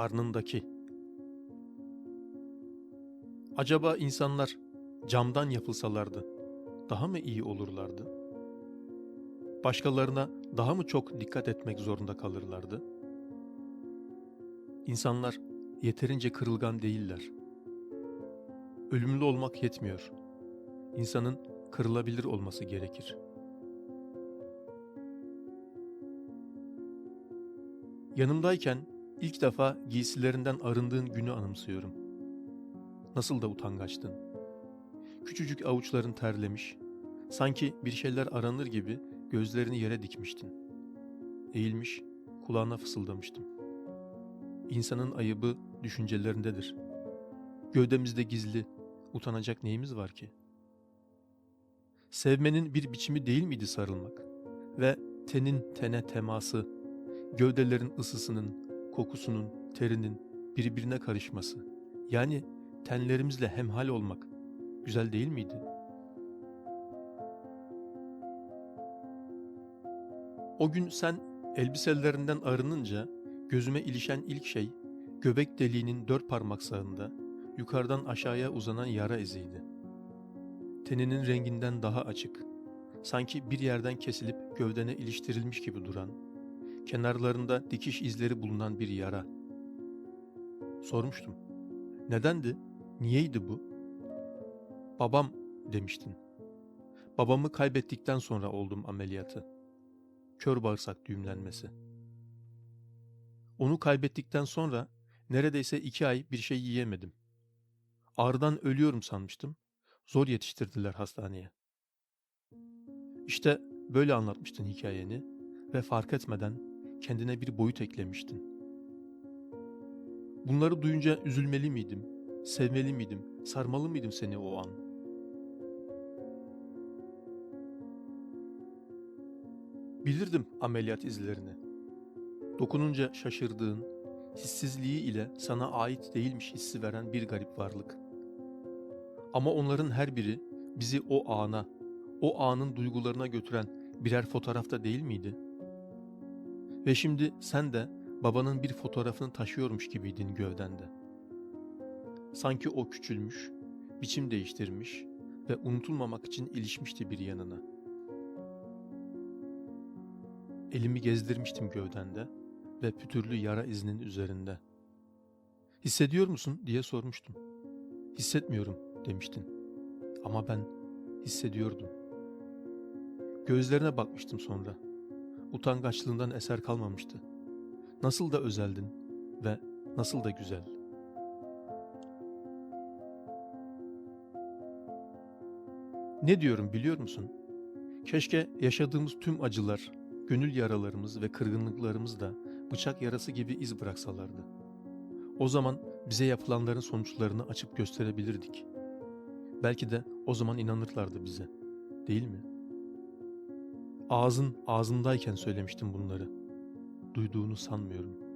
karnındaki. Acaba insanlar camdan yapılsalardı daha mı iyi olurlardı? Başkalarına daha mı çok dikkat etmek zorunda kalırlardı? İnsanlar yeterince kırılgan değiller. Ölümlü olmak yetmiyor. İnsanın kırılabilir olması gerekir. Yanımdayken ilk defa giysilerinden arındığın günü anımsıyorum. Nasıl da utangaçtın. Küçücük avuçların terlemiş, sanki bir şeyler aranır gibi gözlerini yere dikmiştin. Eğilmiş, kulağına fısıldamıştım. İnsanın ayıbı düşüncelerindedir. Gövdemizde gizli, utanacak neyimiz var ki? Sevmenin bir biçimi değil miydi sarılmak? Ve tenin tene teması, gövdelerin ısısının, kokusunun, terinin birbirine karışması. Yani tenlerimizle hemhal olmak güzel değil miydi? O gün sen elbiselerinden arınınca gözüme ilişen ilk şey göbek deliğinin dört parmak sağında yukarıdan aşağıya uzanan yara iziydi. Teninin renginden daha açık, sanki bir yerden kesilip gövdene iliştirilmiş gibi duran, kenarlarında dikiş izleri bulunan bir yara. Sormuştum. Nedendi? Niyeydi bu? Babam demiştin. Babamı kaybettikten sonra oldum ameliyatı. Kör bağırsak düğümlenmesi. Onu kaybettikten sonra neredeyse iki ay bir şey yiyemedim. Ağrıdan ölüyorum sanmıştım. Zor yetiştirdiler hastaneye. İşte böyle anlatmıştın hikayeni ve fark etmeden kendine bir boyut eklemiştin. Bunları duyunca üzülmeli miydim? Sevmeli miydim? Sarmalı mıydım seni o an? Bilirdim ameliyat izlerini. Dokununca şaşırdığın, hissizliği ile sana ait değilmiş hissi veren bir garip varlık. Ama onların her biri bizi o ana, o anın duygularına götüren birer fotoğrafta değil miydi? Ve şimdi sen de babanın bir fotoğrafını taşıyormuş gibiydin gövdende. Sanki o küçülmüş, biçim değiştirmiş ve unutulmamak için ilişmişti bir yanına. Elimi gezdirmiştim gövdende ve pütürlü yara izinin üzerinde. Hissediyor musun diye sormuştum. Hissetmiyorum demiştin. Ama ben hissediyordum. Gözlerine bakmıştım sonra. Utangaçlığından eser kalmamıştı. Nasıl da özeldin ve nasıl da güzel. Ne diyorum biliyor musun? Keşke yaşadığımız tüm acılar, gönül yaralarımız ve kırgınlıklarımız da bıçak yarası gibi iz bıraksalardı. O zaman bize yapılanların sonuçlarını açıp gösterebilirdik. Belki de o zaman inanırlardı bize. Değil mi? Ağzın ağzındayken söylemiştim bunları. Duyduğunu sanmıyorum.''